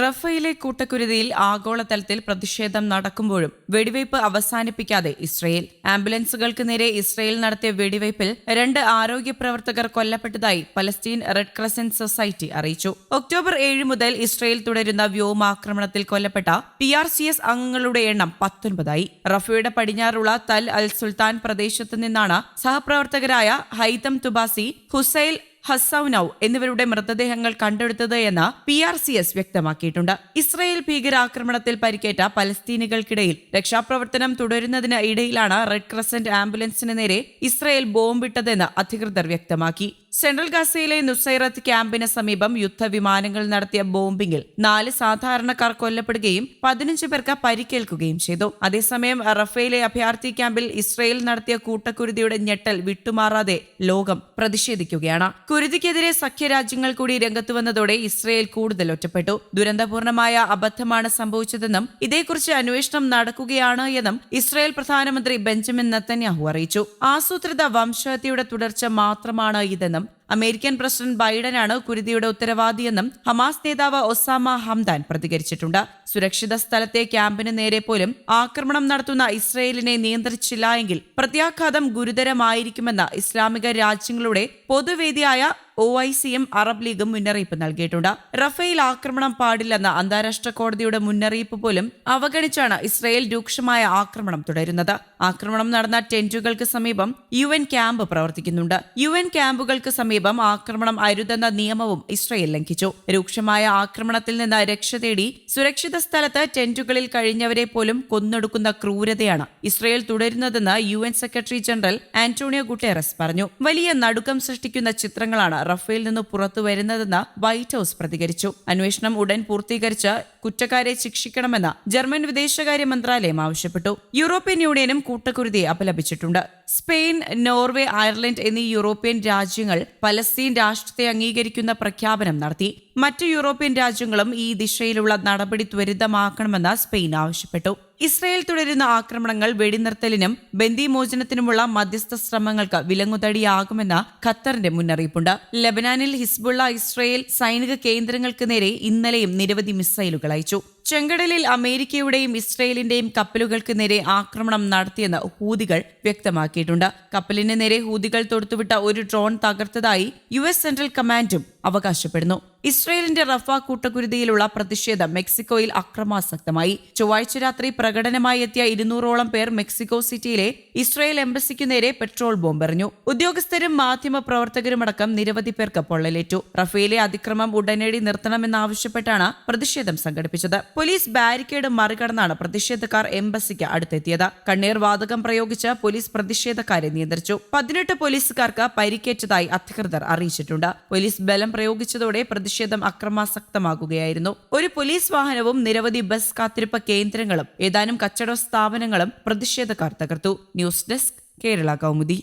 റഫയിലെ കൂട്ടക്കുരുതിയിൽ ആഗോളതലത്തിൽ പ്രതിഷേധം നടക്കുമ്പോഴും വെടിവയ്പ് അവസാനിപ്പിക്കാതെ ഇസ്രയേൽ. ആംബുലൻസുകൾക്ക് നേരെ ഇസ്രയേൽ നടത്തിയ വെടിവയ്പിൽ രണ്ട് ആരോഗ്യ പ്രവർത്തകർ കൊല്ലപ്പെട്ടതായി പലസ്തീൻ റെഡ് ക്രസന്റ് സൊസൈറ്റി അറിയിച്ചു. ഒക്ടോബർ ഏഴ് മുതൽ ഇസ്രയേൽ തുടരുന്ന വ്യോമാക്രമണത്തിൽ കൊല്ലപ്പെട്ട പി ആർ സി എസ് അംഗങ്ങളുടെ എണ്ണം പത്തൊൻപതായി. റഫയുടെ പടിഞ്ഞാറുള്ള തൽ അൽ സുൽത്താൻ പ്രദേശത്ത് നിന്നാണ് സഹപ്രവർത്തകരായ ഹൈതം തുബാസി ഹുസൈൽ ഹസൌനൌ എന്നിവരുടെ മൃതദേഹങ്ങൾ കണ്ടെടുത്തത് എന്ന് പി ആർ സി എസ് വ്യക്തമാക്കിയിട്ടുണ്ട്. ഇസ്രയേൽ ഭീകരാക്രമണത്തിൽ പരിക്കേറ്റ പലസ്തീനികൾക്കിടയിൽ രക്ഷാപ്രവർത്തനം തുടരുന്നതിന് ഇടയിലാണ് റെഡ് ക്രസന്റ് ആംബുലൻസിന് നേരെ ഇസ്രയേൽ ബോംബിട്ടതെന്ന് അധികൃതർ വ്യക്തമാക്കി. സെൻട്രൽ ഗാസയിലെ നുസൈറത്ത് ക്യാമ്പിന് സമീപം യുദ്ധവിമാനങ്ങൾ നടത്തിയ ബോംബിംഗിൽ നാല് സാധാരണക്കാർ കൊല്ലപ്പെടുകയും പതിനഞ്ച് പേർക്ക് പരിക്കേൽക്കുകയും ചെയ്തു. അതേസമയം റഫേലെ അഭയാർത്ഥി ക്യാമ്പിൽ ഇസ്രയേൽ നടത്തിയ കൂട്ടക്കുരുതിയുടെ ഞെട്ടൽ വിട്ടുമാറാതെ ലോകം പ്രതിഷേധിക്കുകയാണ്. കുരുതിക്കെതിരെ സഖ്യരാജ്യങ്ങൾ കൂടി രംഗത്തുവന്നതോടെ ഇസ്രയേൽ കൂടുതൽ ഒറ്റപ്പെട്ടു. ദുരന്തപൂർണമായ അബദ്ധമാണ് സംഭവിച്ചതെന്നും ഇതേക്കുറിച്ച് അന്വേഷണം നടക്കുകയാണ് എന്നും ഇസ്രയേൽ പ്രധാനമന്ത്രി ബെഞ്ചമിൻ നത്തന്യാഹു അറിയിച്ചു. ആസൂത്രിത വംശഹത്യയുടെ തുടർച്ച മാത്രമാണ് ഇതെന്നും them അമേരിക്കൻ പ്രസിഡന്റ് ബൈഡനാണ് കുരുതിയുടെ ഉത്തരവാദിയെന്നും ഹമാസ് നേതാവ് ഒസാമ ഹംദാൻ പ്രതികരിച്ചിട്ടുണ്ട്. സുരക്ഷിത സ്ഥലത്തെ ക്യാമ്പിന് നേരെ പോലും ആക്രമണം നടത്തുന്ന ഇസ്രയേലിനെ നിയന്ത്രിച്ചില്ല എങ്കിൽ പ്രത്യാഘാതം ഗുരുതരമായിരിക്കുമെന്ന് ഇസ്ലാമിക രാജ്യങ്ങളുടെ പൊതുവേദിയായ ഒ ഐ സിയും അറബ് ലീഗും മുന്നറിയിപ്പ് നൽകിയിട്ടുണ്ട്. റഫേൽ ആക്രമണം പാടില്ലെന്ന അന്താരാഷ്ട്ര കോടതിയുടെ മുന്നറിയിപ്പ് പോലും അവഗണിച്ചാണ് ഇസ്രയേൽ രൂക്ഷമായ ആക്രമണം തുടരുന്നത്. ആക്രമണം നടന്ന ടെന്റുകൾക്ക് സമീപം യു ക്യാമ്പ് പ്രവർത്തിക്കുന്നുണ്ട്. യു ക്യാമ്പുകൾക്ക് സമീപം ആക്രമണം അരുതെന്ന നിയമവും ഇസ്രയേൽ ലംഘിച്ചു. രൂക്ഷമായ ആക്രമണത്തിൽ നിന്ന് രക്ഷ തേടി സുരക്ഷിത സ്ഥലത്ത് ടെന്റുകളിൽ കഴിഞ്ഞവരെ പോലും കൊന്നൊടുക്കുന്ന ക്രൂരതയാണ് Israel തുടരുന്നതെന്ന് U N secretary general Antonio Guterres പറഞ്ഞു. വലിയ നടുക്കം സൃഷ്ടിക്കുന്ന ചിത്രങ്ങളാണ് റഫേൽ നിന്ന് പുറത്തു വരുന്നതെന്ന് വൈറ്റ് ഹൌസ് പ്രതികരിച്ചു. അന്വേഷണം ഉടൻ പൂർത്തീകരിച്ച് കുറ്റക്കാരെ ശിക്ഷിക്കണമെന്ന് ജർമ്മൻ വിദേശകാര്യ മന്ത്രാലയം ആവശ്യപ്പെട്ടു. യൂറോപ്യൻ യൂണിയനും കൂട്ടക്കുരുതിയെ അപലപിച്ചിട്ടുണ്ട്. സ്പെയിൻ നോർവേ അയർലൻഡ് എന്നീ യൂറോപ്യൻ രാജ്യങ്ങൾ പലസ്തീൻ രാഷ്ട്രത്തെ അംഗീകരിക്കുന്ന പ്രഖ്യാപനം നടത്തി. മറ്റ് യൂറോപ്യൻ രാജ്യങ്ങളും ഈ ദിശയിലുള്ള നടപടി ത്വരിതമാക്കണമെന്ന് സ്പെയിൻ ആവശ്യപ്പെട്ടു. ഇസ്രയേൽ തുടരുന്ന ആക്രമണങ്ങൾ വെടിനിർത്തലിനും ബന്ദിമോചനത്തിനുമുള്ള മധ്യസ്ഥ ശ്രമങ്ങൾക്ക് വിലങ്ങുതടിയാകുമെന്ന് ഖത്തറിന്റെ മുന്നറിയിപ്പുണ്ട്. ലബനാനിൽ ഹിസ്ബുള്ള ഇസ്രയേൽ സൈനിക കേന്ദ്രങ്ങൾക്ക് നേരെ ഇന്നലെയും നിരവധി മിസൈലുകൾ അയച്ചു. ചെങ്കടലിൽ അമേരിക്കയുടെയും ഇസ്രയേലിന്റെയും കപ്പലുകൾക്ക് നേരെ ആക്രമണം നടത്തിയെന്ന് ഹൂതികൾ വ്യക്തമാക്കിയിട്ടുണ്ട്. കപ്പലിന് നേരെ ഹൂതികൾ തൊടുത്തുവിട്ട ഒരു ഡ്രോൺ തകർത്തതായി യു എസ് സെൻട്രൽ കമാൻഡും അവകാശപ്പെടുന്നു. ഇസ്രയേലിന്റെ റഫ കൂട്ടക്കുരുതിയിലുള്ള പ്രതിഷേധം മെക്സിക്കോയിൽ അക്രമാസക്തമായി. ചൊവ്വാഴ്ച രാത്രി പ്രകടനമായി എത്തിയ ഇരുന്നൂറോളം പേർ മെക്സിക്കോ സിറ്റിയിലെ ഇസ്രയേൽ എംബസിക്കു നേരെ പെട്രോൾ ബോംബെറിഞ്ഞു. ഉദ്യോഗസ്ഥരും മാധ്യമ പ്രവർത്തകരുമടക്കം നിരവധി പേർക്ക് പൊള്ളലേറ്റു. റഫേലെ അതിക്രമം ഉടനടി നിർത്തണമെന്നാവശ്യപ്പെട്ടാണ് പ്രതിഷേധം സംഘടിപ്പിച്ചത്. പോലീസ് ബാരിക്കേഡ് മറികടന്നാണ് പ്രതിഷേധക്കാർ എംബസിക്ക് അടുത്തെത്തിയത്. കണ്ണീർ വാതകം പ്രയോഗിച്ച് പോലീസ് പ്രതിഷേധക്കാരെ നിയന്ത്രിച്ചു. പതിനെട്ട് പോലീസുകാർക്ക് പരിക്കേറ്റതായി അധികൃതർ അറിയിച്ചിട്ടുണ്ട്. പോലീസ് ബലം പ്രയോഗിച്ചതോടെ പ്രതിഷേധം അക്രമാസക്തമാകുകയായിരുന്നു. ഒരു പോലീസ് വാഹനവും നിരവധി ബസ് കാത്തിരിപ്പ് കേന്ദ്രങ്ങളും ഏതാനും കച്ചവട സ്ഥാപനങ്ങളും പ്രതിഷേധക്കാർ തകർത്തു. News desk Kerala Kaumudi.